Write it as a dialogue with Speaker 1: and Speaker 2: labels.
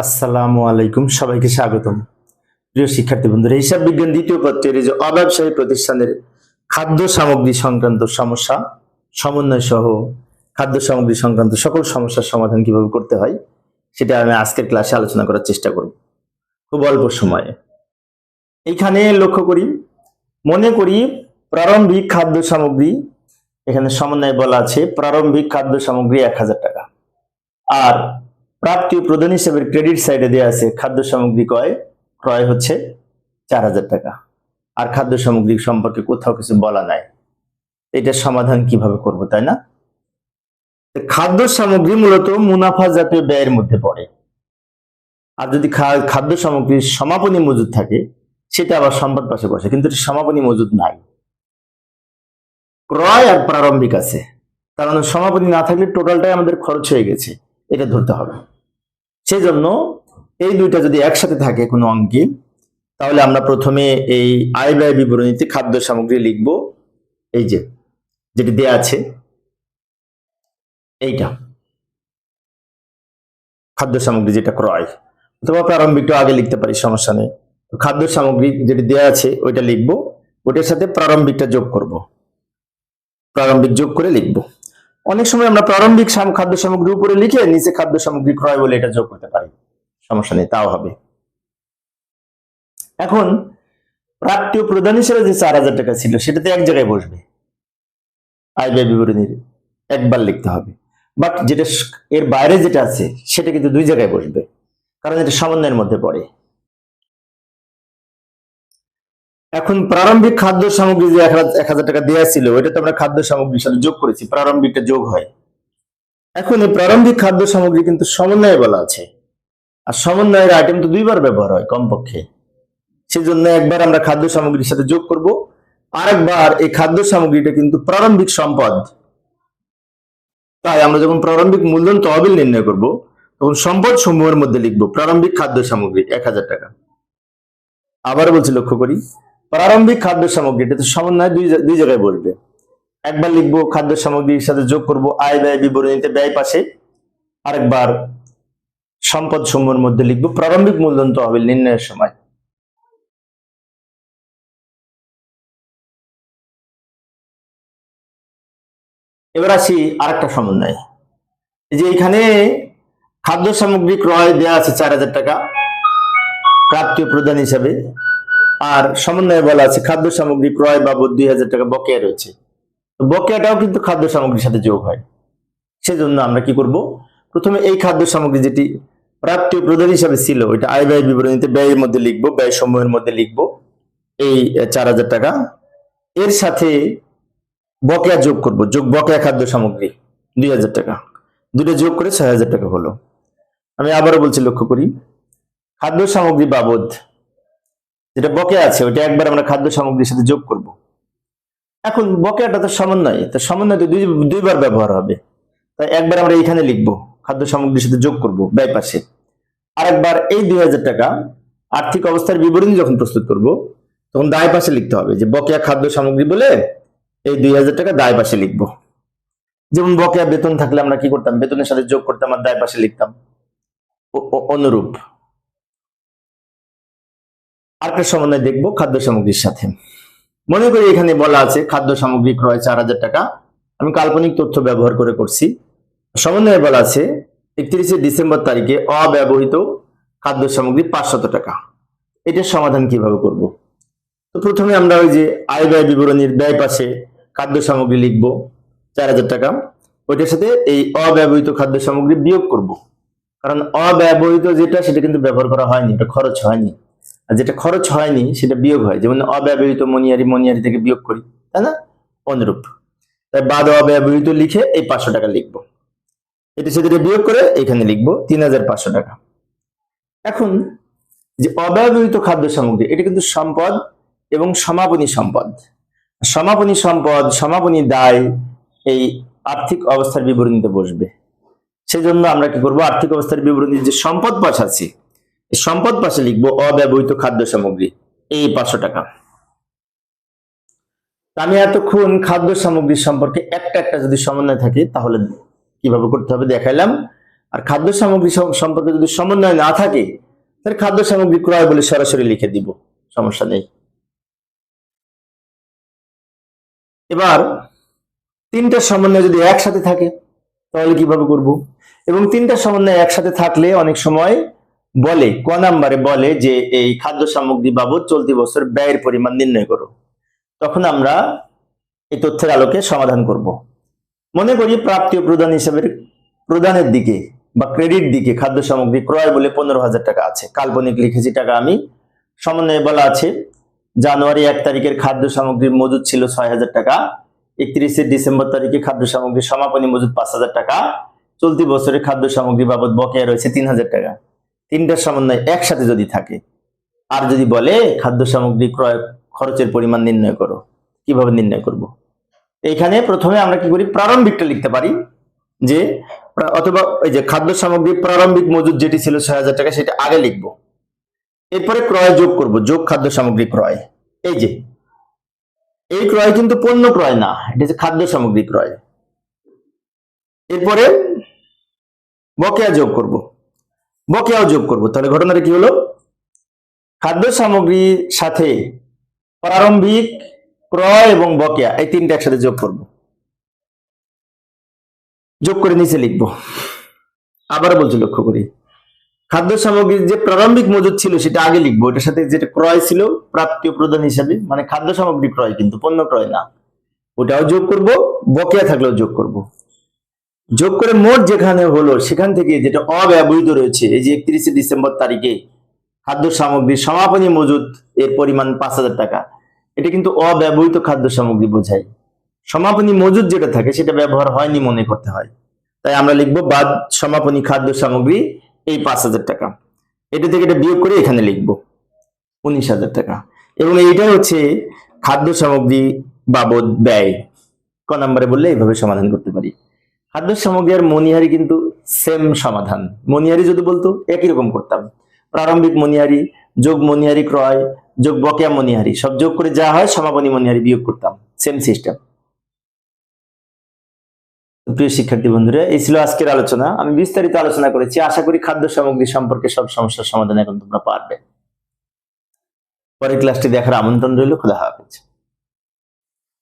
Speaker 1: আসসালামু আলাইকুম, সবাইকে স্বাগতম। প্রিয় শিক্ষার্থী বন্ধুরা, হিসাব বিজ্ঞান দ্বিতীয় পত্রের যে অব্যবসায়ী প্রতিষ্ঠানের খাদ্য সামগ্রী সংক্রান্ত সমস্যা, সমন্বয় সহ খাদ্য সামগ্রী সংক্রান্ত সকল সমস্যার সমাধান কীভাবে করতে হয়, সেটা আমি আজকের ক্লাসে আলোচনা করার চেষ্টা করব। খুব অল্প সময়ে। এইখানে লক্ষ্য করি, মনে করি প্রারম্ভিক খাদ্য সামগ্রী, এখানে সমন্বয় বলা আছে, প্রারম্ভিক খাদ্য সামগ্রী এক হাজার টাকা। আর প্রাপ্তি প্রদান হিসেবে ক্রেডিট সাইডে দেওয়া আছে, খাদ্য সামগ্রী ক্রয় ক্রয় হচ্ছে চার হাজার টাকা। আর খাদ্য সামগ্রী সম্পর্কে কোথাও কিছু বলা নাই। এটার সমাধান কীভাবে করব, তাই না? খাদ্য সামগ্রী মূলত মুনাফা জাতীয় ব্যয়ের মধ্যে পড়ে। আর যদি খাদ্য সামগ্রীর সমাপনী মজুদ থাকে, সেটা আবার সম্পদ পাশে বসে, কিন্তু সমাপনী মজুদ নাই। ক্রয় আর প্রারম্ভিক আছে। তার মানে সমাপনী না থাকলে টোটালটাই আমাদের খরচ হয়ে গেছে। এটা ধরতে হবে। সেই জন্য এই দুইটা যদি একসাথে থাকে কোনো অঙ্কে, তাহলে আমরা প্রথমে এই আয় ব্যয় বিবরণীতে খাদ্য সামগ্রী লিখব। এই যে, যেটি দেয়া আছে, এইটা। খাদ্য সামগ্রী যেটা ক্রয়। অথবা প্রারম্ভিকটা আগে লিখতে পারি, সমস্যা নেই। খাদ্য সামগ্রী যেটি দেয়া আছে, ওইটা লিখব। ওটার সাথে প্রারম্ভিকটা যোগ করব। প্রারম্ভিক যোগ করে লিখব। অনেক সময় আমরা প্রারম্ভিক খাদ্য সামগ্রী উপরে লিখে নিচে খাদ্য সামগ্রী ক্রয় বলে এটা যোগ করতে পারি। সমস্যা নেই, তাও হবে। এখন, প্রাপ্তি ও প্রদান হিসেবে যে চার হাজার টাকা ছিল, সেটাতে এক জায়গায় বসবে। আয় ব্যয় বিবরণীর একবার লিখতে হবে। বাট যেটা এর বাইরে যেটা আছে, সেটা কিন্তু দুই জায়গায় বসবে। কারণ এটা সমন্বয়ের মধ্যে পড়ে। এখন প্রারম্ভিক খাদ্য সামগ্রী যে এক হাজার- টাকা দেওয়া ছিল ওইটা তো আমরা খাদ্য সামগ্রীর সাথে যোগ করেছি, প্রারম্ভিকটা যোগ হয়। এখন এই প্রারম্ভিক খাদ্য সামগ্রী কিন্তু সমন্বয়ে বলা আছে। আর সমন্বয়ের আইটেম তো দুইবার ব্যবহার হয় কমপক্ষে। সেজন্য একবার আমরা খাদ্য সামগ্রীর সাথে যোগ করব, আরেকবার এই খাদ্য সামগ্রীটা কিন্তু প্রারম্ভিক সম্পদ। তাই আমরা যখন প্রারম্ভিক মূলধন তহবিল নির্ণয় করব, তখন সম্পদ সমূহের মধ্যে লিখব প্রারম্ভিক খাদ্য সামগ্রী এক হাজার টাকা। আবার বলছি লক্ষ্য করি প্রারম্ভিক খাদ্য সামগ্রী, এটা সমন্বয় দুই জায়গায় বসবে একবার লিখব, খাদ্য সামগ্রীর সাথে যোগ করব, আয়, ব্যয় বিবরণীতে ব্যয় পাশে। আরেকবার সম্পদ সমূহের মধ্যে লিখব, প্রারম্ভিক মূলধন তহবিল নির্ণয়ের সময়। এবার আসি আরেকটা সমন্বয়। যে এখানে খাদ্য সামগ্রী ক্রয় দেওয়া আছে চার হাজার টাকা, প্রাপ্তি ও প্রদান হিসাবে। আর সমন্বয়ে বলা আছে, খাদ্য সামগ্রী ক্রয় বাবদ দুই হাজার টাকা বকেয়া রয়েছে। বকেয়াটাও কিন্তু খাদ্য সামগ্রীর সাথে যোগ হয়। সেজন্য আমরা কি করব? প্রথমে এই খাদ্য সামগ্রী যেটি প্রাপ্তি ও প্রদান হিসাবে ছিল, ওইটা আয় ব্যয় বিবরণীতে ব্যয়ের মধ্যে লিখব, ব্যয় সমূহের মধ্যে লিখব। এই চার হাজার টাকা। এর সাথে বকেয়া যোগ করব, যোগ বকেয়া খাদ্য সামগ্রী, দুই হাজার টাকা। দুটো যোগ করে ছয় হাজার টাকা হলো। আমি আবারও বলছি, লক্ষ্য করি। খাদ্য সামগ্রী বাবদ যেটা বকেয়া আছে ওটা একবার আমরা খাদ্য সামগ্রীর সাথে যোগ করব। এখন বকেয়াটা তো সমন্বয় তো সমন্বয় তো দুই, দুইবার ব্যবহার হবে। তাই একবার আমরা এখানে লিখব, খাদ্য সামগ্রীর সাথে যোগ করব ব্যয় পাশে আরেকবার এই দুই হাজার টাকা আর্থিক অবস্থার বিবরণী যখন প্রস্তুত করব, তখন দায় পাশে লিখতে হবে যে বকেয়া খাদ্য সামগ্রী বলে এই দুই হাজার টাকা দায় পাশে লিখব। যেমন বকেয়া বেতন থাকলে আমরা কি করতাম? বেতনের সাথে যোগ করতাম আর দায় পাশে লিখতাম। অনুরূপ। আরেকটা সমন্বয় দেখব খাদ্য সামগ্রীর সাথে। মনে করি এখানে বলা আছে খাদ্য সামগ্রী ক্রয় চার হাজার টাকা। আমি কাল্পনিক তথ্য ব্যবহার করে করছি। সমন্বয়ে বলা আছে, একত্রিশে ডিসেম্বর তারিখে অব্যবহৃত খাদ্য সামগ্রী পাঁচশত টাকা। এটার সমাধান কীভাবে করব? তো প্রথমে আমরা ওই যে আয় ব্যয় বিবরণীর ব্যয় পাশে খাদ্য সামগ্রী লিখব, চার হাজার টাকা। ওইটার সাথে এই অব্যবহৃত খাদ্য সামগ্রী বিয়োগ করব। কারণ অব্যবহৃত যেটা, সেটা কিন্তু ব্যবহার করা হয়নি, এটা খরচ হয়নি। আর যেটা খরচ হয়নি সেটা বিয়োগ হয়। যেমন অব্যবহৃত মনিয়ারি মনিয়ারি থেকে বিয়োগ করি, তাই না? অনুরূপ। তাই বাদ অব্যবহৃত লিখে এই পাঁচশো টাকা লিখব। এটা সেটা বিয়োগ করে এখানে লিখব তিন হাজার পাঁচশো টাকা। এখন যে অব্যবহৃত খাদ্য সামগ্রী, এটা কিন্তু সম্পদ এবং সমাপনী সম্পদ। সমাপনী সম্পদ, সমাপনী দায় এই আর্থিক অবস্থার বিবরণীতে বসবে। সেজন্য আমরা কি করব? আর্থিক অবস্থার বিবরণীর যে সম্পদ পাশ সম্পদ পাশে লিখব অব্যবহৃত খাদ্য সামগ্রী। এই পাঁচশো টাকা। আমি এতক্ষণ খাদ্য সামগ্রী সম্পর্কে একটা একটা যদি সমন্বয় থাকে, তাহলে কীভাবে করতে হবে দেখাইলাম। আর খাদ্য সামগ্রী সম্পর্কে যদি সমন্বয় না থাকে, তাহলে খাদ্য সামগ্রী ক্রয় বলে সরাসরি লিখে দিব। সমস্যা নেই। এবার তিনটা সমন্বয় যদি একসাথে থাকে, তাহলে কীভাবে করব? এবং তিনটা সমন্বয় একসাথে থাকলে অনেক সময় বলে, ক নাম্বারে বলে যে, এই খাদ্য সামগ্রী বাবদ চলতি বছর ব্যয়ের পরিমাণ নির্ণয় করো। তখন আমরা এই তথ্যের আলোকে সমাধান করব। মনে করি প্রাপ্তীয় প্রদান হিসেবে প্রদানের দিকে বা ক্রেডিট দিকে খাদ্য সামগ্রী ক্রয় বলে পনেরো হাজার টাকা আছে। কাল্পনিক লিখেছি টাকা আমি। সমন্বয়ে বলা আছে, জানুয়ারি এক তারিখের খাদ্য সামগ্রীর মজুদ ছিল ছয় হাজার টাকা। একত্রিশে ডিসেম্বর তারিখে খাদ্য সামগ্রী সমাপনী মজুদ পাঁচ হাজার টাকা। চলতি বছরে খাদ্য সামগ্রী বাবদ বকেয়া রয়েছে তিন হাজার টাকা। তিনটার সমন্বয় একসাথে যদি থাকে, আর যদি বলে খাদ্য সামগ্রী ক্রয় খরচের পরিমাণ নির্ণয় করো, কীভাবে নির্ণয় করব? এখানে প্রথমে আমরা কি করি, প্রারম্ভিকটা লিখতে পারি, যে অথবা এই যে খাদ্য সামগ্রী প্রারম্ভিক মজুদ যেটি ছিল ছয় হাজার টাকা সেটা আগে লিখব। এরপরে ক্রয় যোগ করব, যোগ খাদ্য সামগ্রী ক্রয়। এই যে, এই ক্রয় কিন্তু পণ্য ক্রয় না, এটা হচ্ছে খাদ্য সামগ্রী ক্রয়। এরপরে বকেয়া যোগ করব। বকেয়াও যোগ করব। তাহলে ঘটনাটা কি হলো? খাদ্য সামগ্রীর সাথে প্রারম্ভিক ক্রয় এবং বকেয়া, এই তিনটা একসাথে যোগ করব। যোগ করে নিচে লিখব। আবার বলছি লক্ষ্য করি। খাদ্য সামগ্রীর যে প্রারম্ভিক মজুদ ছিল সেটা আগে লিখব। এটার সাথে যেটা ক্রয় ছিল প্রাপ্তীয় প্রদান হিসাবে মানে খাদ্য সামগ্রী ক্রয় কিন্তু, পণ্য ক্রয় না। ওটাও যোগ করব, বকেয়া থাকলেও যোগ করব। যোগ করে মোট যেখানে হলো, সেখান থেকে যেটা অব্যবহৃত রয়েছে, এই যে একত্রিশে ডিসেম্বর তারিখে খাদ্য সামগ্রীর সমাপনী মজুদ, এর পরিমাণ পাঁচ হাজার টাকা। এটা কিন্তু অব্যবহৃত খাদ্য সামগ্রী বোঝায়। সমাপনী মজুদ যেটা থাকে, সেটা ব্যবহার হয়নি মনে করতে হয়। তাই আমরা লিখব বাদ সমাপনী খাদ্য সামগ্রী, এই পাঁচ হাজার টাকা। এটা থেকে এটা বিয়োগ করে এখানে লিখব উনিশ হাজার টাকা। এবং এইটা হচ্ছে খাদ্য সামগ্রী বাবদ ব্যয়। ক নাম্বারে বললে এইভাবে সমাধান করতে পারি। খাদ্য সামগ্রী আর মনিহারি কিন্তু সেম সমাধান। মনিহারি যদি বলতো, একই রকম করতাম। প্রারম্ভিক মনিহারি যোগ মনিহারি ক্রয়, যোগ বকেয়া মনিহারি সব যোগ করে যা হয় সমাপনী মনিহারি বিয়োগ করতাম সেম সিস্টেম প্রিয় শিক্ষার্থী বন্ধুরা, এই ছিল আজকের আলোচনা। আমি বিস্তারিত আলোচনা করেছি। আশা করি খাদ্য সামগ্রী সম্পর্কে সব সমস্যার সমাধান এখন তোমরা পারবে। পরের ক্লাসটি দেখার আমন্ত্রণ রইল। খোলা হাফেজ।